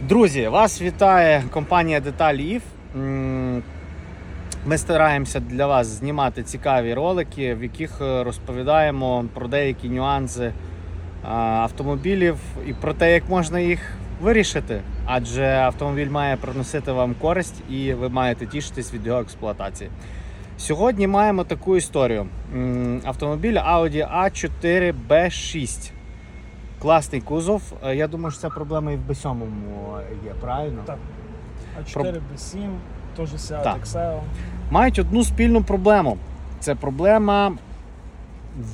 Друзі, вас вітає компанія Деталі М, Ми стараємося для вас знімати цікаві ролики, в яких е, розповідаємо про деякі нюанси автомобілів і про те, як можна їх вирішити. Адже автомобіль має приносити вам користь і ви маєте тішитись від його експлуатації. Сьогодні маємо таку історію: автомобіль Audi A4 B6. Класний кузов. Е, Я думаю, що ця проблема і в B7 є, правильно? Так. А4 Про- B7, теж Seat Так. Excel. Мають одну спільну проблему. Це проблема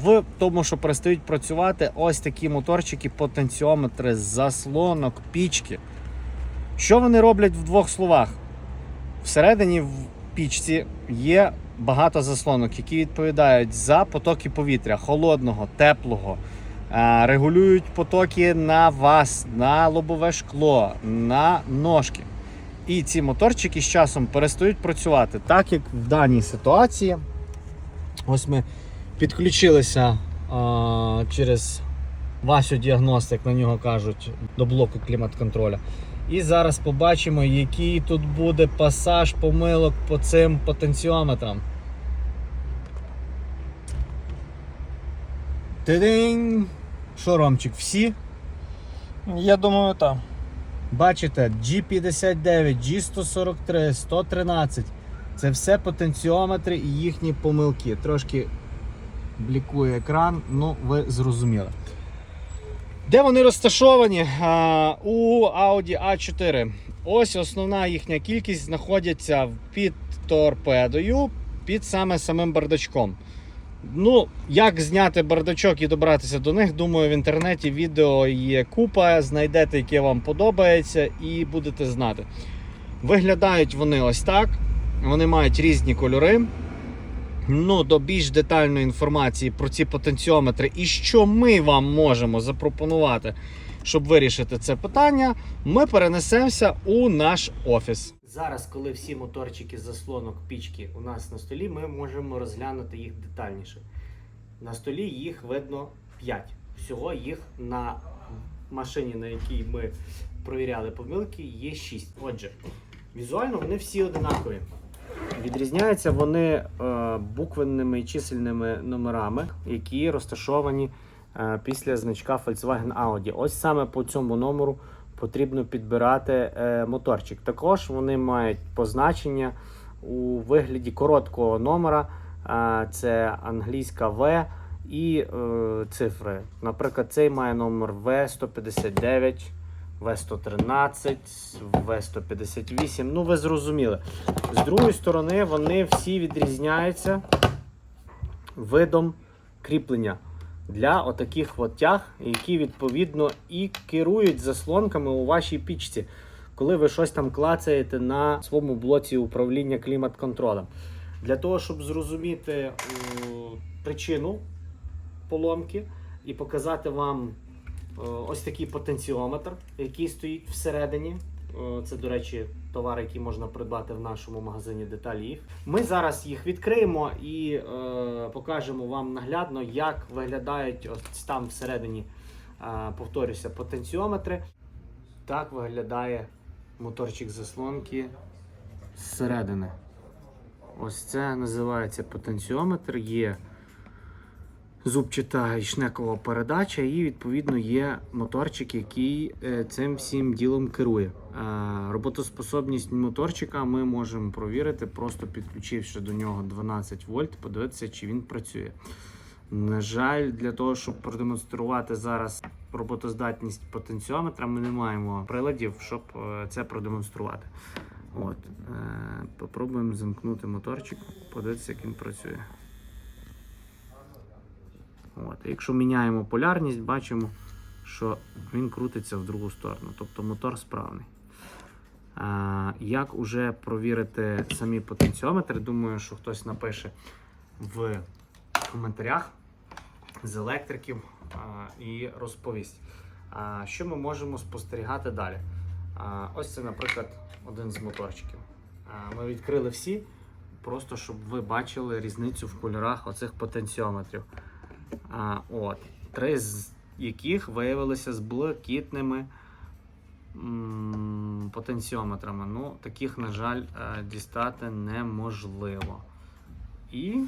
в тому, що перестають працювати ось такі моторчики, потенціометри, заслонок, пічки. Що вони роблять в двох словах? Всередині в пічці є багато заслонок, які відповідають за потоки повітря холодного, теплого. Регулюють потоки на вас, на лобове шкло, на ножки. І ці моторчики з часом перестають працювати, так як в даній ситуації. Ось ми підключилися а, через Васю діагностик, на нього кажуть, до блоку клімат-контроля. І зараз побачимо, який тут буде пасаж помилок по цим потенціометрам. Тидинь! Що, Ромчик, всі? Я думаю, так. Бачите, G59, G143, 113. Це все потенціометри і їхні помилки. Трошки блікує екран, ну ви зрозуміли. Де вони розташовані? А, у Audi A4. Ось основна їхня кількість знаходяться під торпедою, під саме самим бардачком. Ну, як зняти бардачок і добратися до них, думаю, в інтернеті відео є купа, знайдете, яке вам подобається, і будете знати. Виглядають вони ось так. Вони мають різні кольори. Ну, до більш детальної інформації про ці потенціометри і що ми вам можемо запропонувати, щоб вирішити це питання, ми перенесемося у наш офіс. Зараз, коли всі моторчики заслонок пічки у нас на столі, ми можемо розглянути їх детальніше. На столі їх видно 5. Всього їх на машині, на якій ми провіряли помилки, є 6. Отже, візуально вони всі одинакові. Відрізняються вони е, буквенними і чисельними номерами, які розташовані е, після значка Volkswagen Audi. Ось саме по цьому номеру потрібно підбирати е, моторчик. Також вони мають позначення у вигляді короткого номера. Е, це англійська В і е, цифри. Наприклад, цей має номер В159. В113, В158. Ну, ви зрозуміли. З другої сторони, вони всі відрізняються видом кріплення для отаких от тяг, які відповідно і керують заслонками у вашій пічці, коли ви щось там клацаєте на своєму блоці управління клімат-контролем. Для того, щоб зрозуміти е, причину поломки і показати вам е, ось такий потенціометр, який стоїть всередині. Е, Це, до речі, товар, який можна придбати в нашому магазині деталів. Ми зараз їх відкриємо і е, покажемо вам наглядно, як виглядають ось там всередині, е, повторюся, потенціометри. Так виглядає моторчик заслонки зсередини. Ось це називається потенціометр. Є зубчата і шнекова передача, і відповідно є моторчик, який е, цим всім ділом керує. Е, Роботоспособність моторчика ми можемо провірити, просто підключивши до нього 12 вольт, подивитися, чи він працює. На жаль, для того, щоб продемонструвати зараз роботоздатність потенціометра, ми не маємо приладів, щоб е, це продемонструвати. От, попробуємо замкнути моторчик, подивитися, як він працює. От. Якщо міняємо полярність, бачимо, що він крутиться в другу сторону, тобто мотор справний. А, як уже провірити самі потенціометри, думаю, що хтось напише в коментарях з електриків а, і розповість. А, що ми можемо спостерігати далі? А, ось це, наприклад, один з моторчиків. А, ми відкрили всі, просто щоб ви бачили різницю в кольорах оцих потенціометрів. А, от, три з яких виявилися з блакитними потенціометрами. Ну, таких, на жаль, е, дістати неможливо. І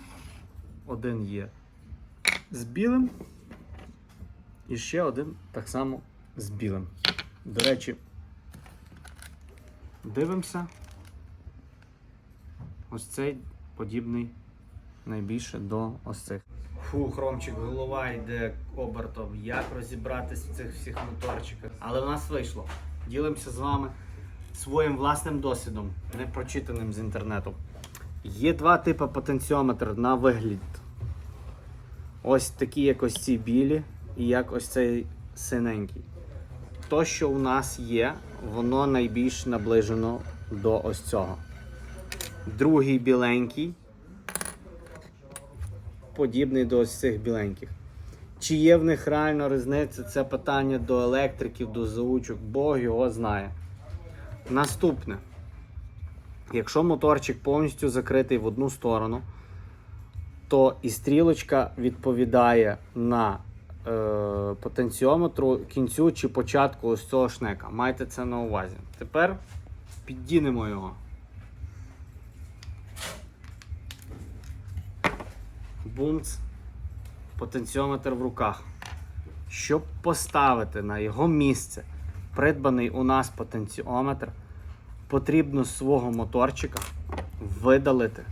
один є з білим. І ще один так само з білим. До речі, дивимося. Ось цей подібний найбільше до ось цих. Фу, хромчик, голова йде обертом. Як розібратись в цих всіх моторчиках? Але в нас вийшло. Ділимося з вами своїм власним досвідом, не прочитаним з інтернету. Є два типи потенціометр на вигляд. Ось такі, як ось ці білі, і як ось цей синенький. То, що у нас є, воно найбільш наближено до ось цього. Другий біленький, подібний до ось цих біленьких. Чи є в них реально різниця? Це питання до електриків, до заучок, Бог його знає. Наступне. Якщо моторчик повністю закритий в одну сторону, то і стрілочка відповідає на е, потенціометру кінцю чи початку ось цього шнека. Майте це на увазі. Тепер піддінемо його. Бумц, потенціометр в руках. Щоб поставити на його місце придбаний у нас потенціометр, потрібно свого моторчика видалити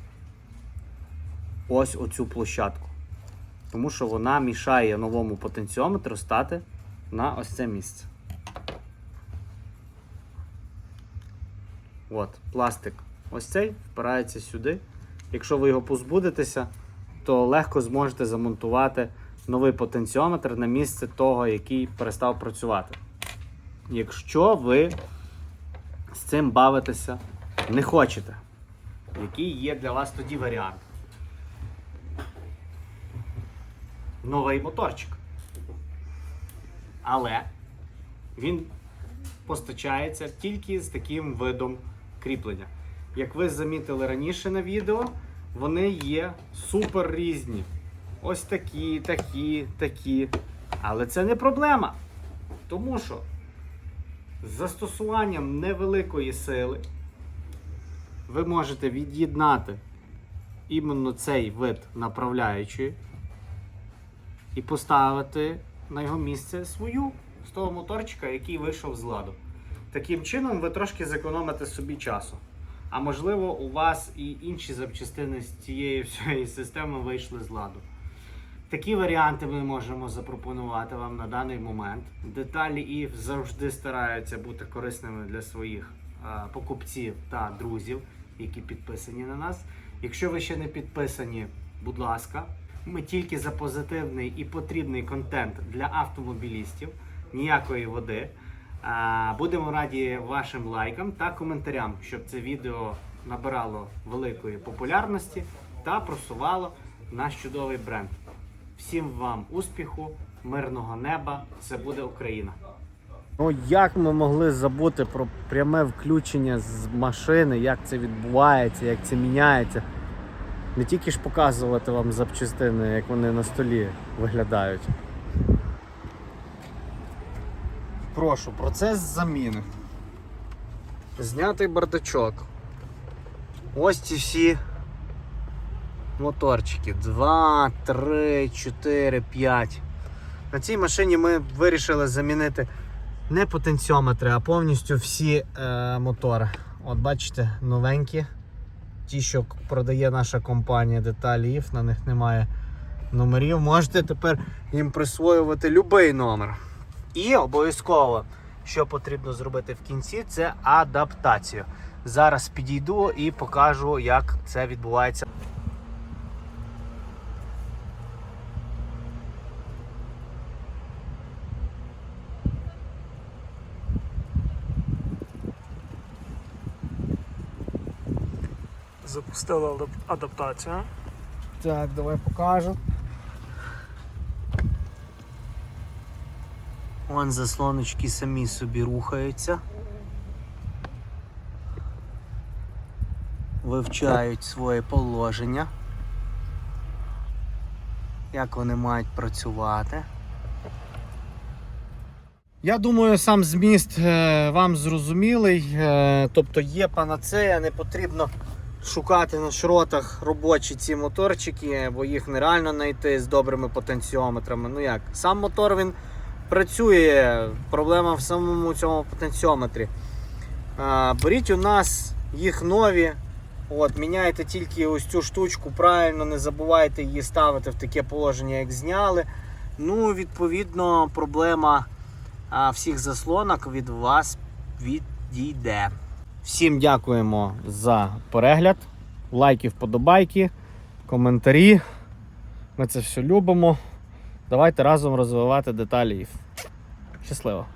ось оцю площадку. Тому що вона мішає новому потенціометру стати на ось це місце. От, пластик ось цей впирається сюди. Якщо ви його позбудетеся, то легко зможете замонтувати новий потенціометр на місце того, який перестав працювати. Якщо ви з цим бавитися не хочете, який є для вас тоді варіант? Новий моторчик. Але він постачається тільки з таким видом кріплення. Як ви замітили раніше на відео, вони є супер різні. Ось такі, такі, такі. Але це не проблема. Тому що з застосуванням невеликої сили ви можете від'єднати іменно цей вид направляючої і поставити на його місце свою з того моторчика, який вийшов з ладу. Таким чином ви трошки зекономите собі часу. А можливо, у вас і інші запчастини з цієї всієї системи вийшли з ладу. Такі варіанти ми можемо запропонувати вам на даний момент. Деталі і завжди стараються бути корисними для своїх е, покупців та друзів, які підписані на нас. Якщо ви ще не підписані, будь ласка, ми тільки за позитивний і потрібний контент для автомобілістів, ніякої води. Будемо раді вашим лайкам та коментарям, щоб це відео набирало великої популярності та просувало наш чудовий бренд. Всім вам успіху, мирного неба! Це буде Україна! Ну як ми могли забути про пряме включення з машини, як це відбувається, як це міняється? Не тільки ж показувати вам запчастини, як вони на столі виглядають. Прошу, процес заміни. Знятий бардачок. Ось ці всі моторчики. 2, 3, 4, 5. На цій машині ми вирішили замінити не потенціометри, а повністю всі е, мотори. От бачите, новенькі. Ті, що продає наша компанія деталі на них немає номерів. Можете тепер їм присвоювати будь-який номер. І обов'язково, що потрібно зробити в кінці, це адаптацію. Зараз підійду і покажу, як це відбувається. Запустила адап- адаптацію. Так, давай покажу. Вон заслоночки самі собі рухаються. Вивчають своє положення. Як вони мають працювати. Я думаю, сам зміст е, вам зрозумілий. Е, Тобто є панацея, не потрібно шукати на шротах робочі ці моторчики, бо їх нереально знайти з добрими потенціометрами. Ну як, сам мотор він працює, проблема в самому цьому потенціометрі. Беріть у нас їх нові. От, міняйте тільки ось цю штучку правильно, не забувайте її ставити в таке положення, як зняли. Ну, відповідно, проблема всіх заслонок від вас відійде. Всім дякуємо за перегляд. Лайки, вподобайки, коментарі. Ми це все любимо. Давайте разом розвивати деталі. Щасливо!